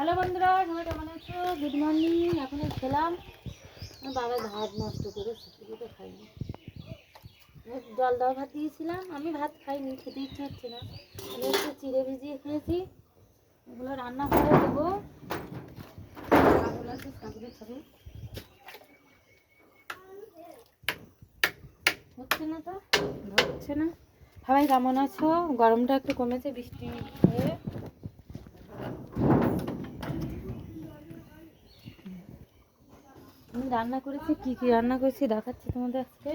Hello বন্ধুরা, সবাই কেমন আছো? গুড মর্নিং এখন খেলাম। বাবা ভাত নষ্ট করে শুকিয়ে খাইনি জল দেওয়া ভাত দিয়েছিলাম, আমি ভাত খাইনি, খেতে ইচ্ছে হচ্ছে না। আমি একটু চিড়ে ভিজিয়ে খেয়েছি এগুলো রান্না করে দেবো। খাবে। হচ্ছে না তো? হচ্ছে না। সবাই কেমন আছো? গরমটা একটু কমেছে, বৃষ্টি হয়ে আমি রান্না করেছি, কি কি রান্না করেছি দেখাচ্ছি তোমাদের আজকে।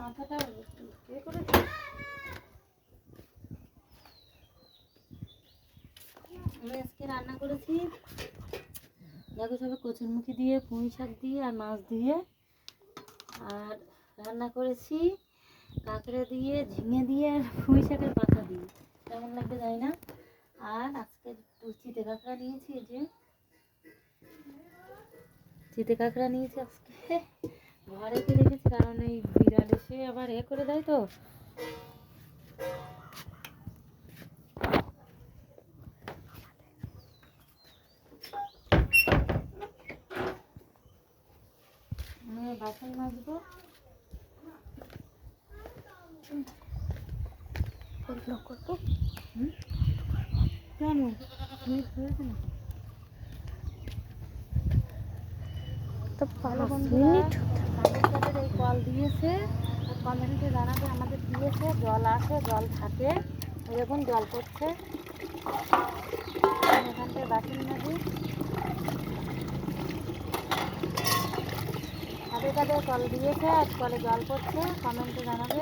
মাথাটা করেছি আমি আজকে রান্না করেছি, দেখো সবে কচুরমুখী দিয়ে, পুঁই শাক দিয়ে আর মাছ দিয়ে। আর রান্না করেছি কাঁকড়া দিয়ে, ঝিঙে দিয়ে আর পুঁই শাকের পাতা দিয়ে। কেমন লাগবে জানি না। আর আজকে একটু চিতে কাঁকড়া নিয়েছি যে চিতে কাঁকড়া নিয়েছি আজকে। ঘরে রেখে রেখেছি? কারণ এই বিড়াল এসে আবার এ করে দেয় তো। বাসন মাজবো। করব? কেন? মিনিট হয়েছে না তো ভালো পাঁচ মিনিট। এই কল দিয়েছে। কমেন্টে জানাবে আমাদের দিয়েছে জল আসে জল থাকে। দেখুন জল পড়ছে। আমি এখানটায় বাসন মাজি কাদের কাদের কল দিয়েছে আর কলে জল পড়ছে কমেন্টে জানাবে।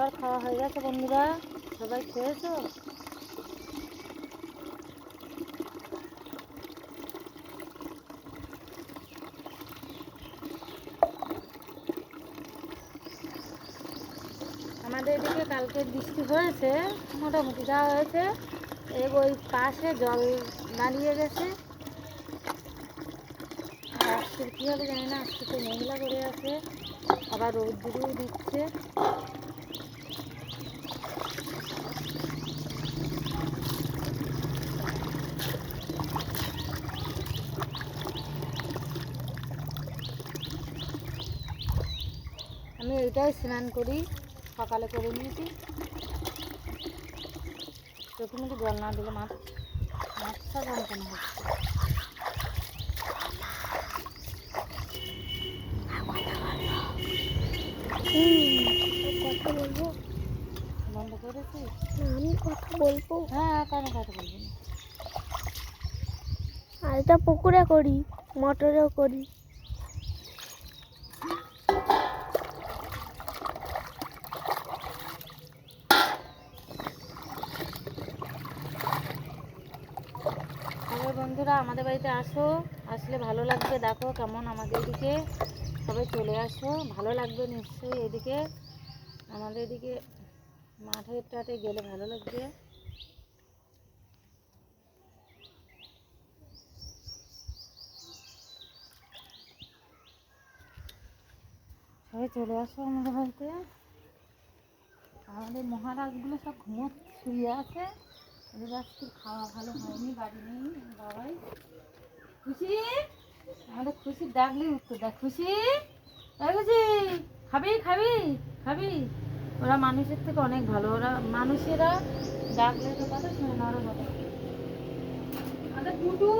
সব খাওয়া হয়ে গেছে, বন্ধুরা। সবাই খেয়েছো? আমাদের এদিকে কালকে বৃষ্টি হয়েছে, মোটামুটি যা হয়েছে এই ওই পাশে জল দাঁড়িয়ে গেছে। আজকে কী হবে জানি না, আজকে তো মহিলা করে আছে, আবার রৌদ্রও দিচ্ছে। আমি এইটাই স্নান করি সকালে করে নিয়েছি। চোখে মুখে জল না দিলে মাছ মাছটা যন্ত্রণা হচ্ছে? কথা বলব বন্ধ করেছি? আমি কথা বলব। হ্যাঁ কেন কথা বলব আর এটা পুকুরে করি মটরেও করি। বন্ধুরা, আমাদের বাড়িতে আসো। আসলে ভালো লাগবে দেখো কেমন আমাদের এদিকে। সবাই চলে আসো, ভালো লাগবে নিশ্চয়ই এদিকে। আমাদের এদিকে মাঠে টাটে গেলে ভালো লাগবে। সবাই চলে আসো আমাদের বাড়িতে। আমাদের মহারাজগুলো সব ঘুমো শুয়ে আছে। আজকে খাওয়া ভালো হয়নি, বাড়ি নেই, বাবাই। খুশি? আমাদের খুশি ডাকলে উত্তর দেখ, খুশি? খুশি, খাবি খাবি খাবি। ওরা মানুষের থেকে অনেক ভালো, ওরা মানুষেরা ডাকলে তো কথা, শোনে না ওরা কথা। আমাদের পুটু!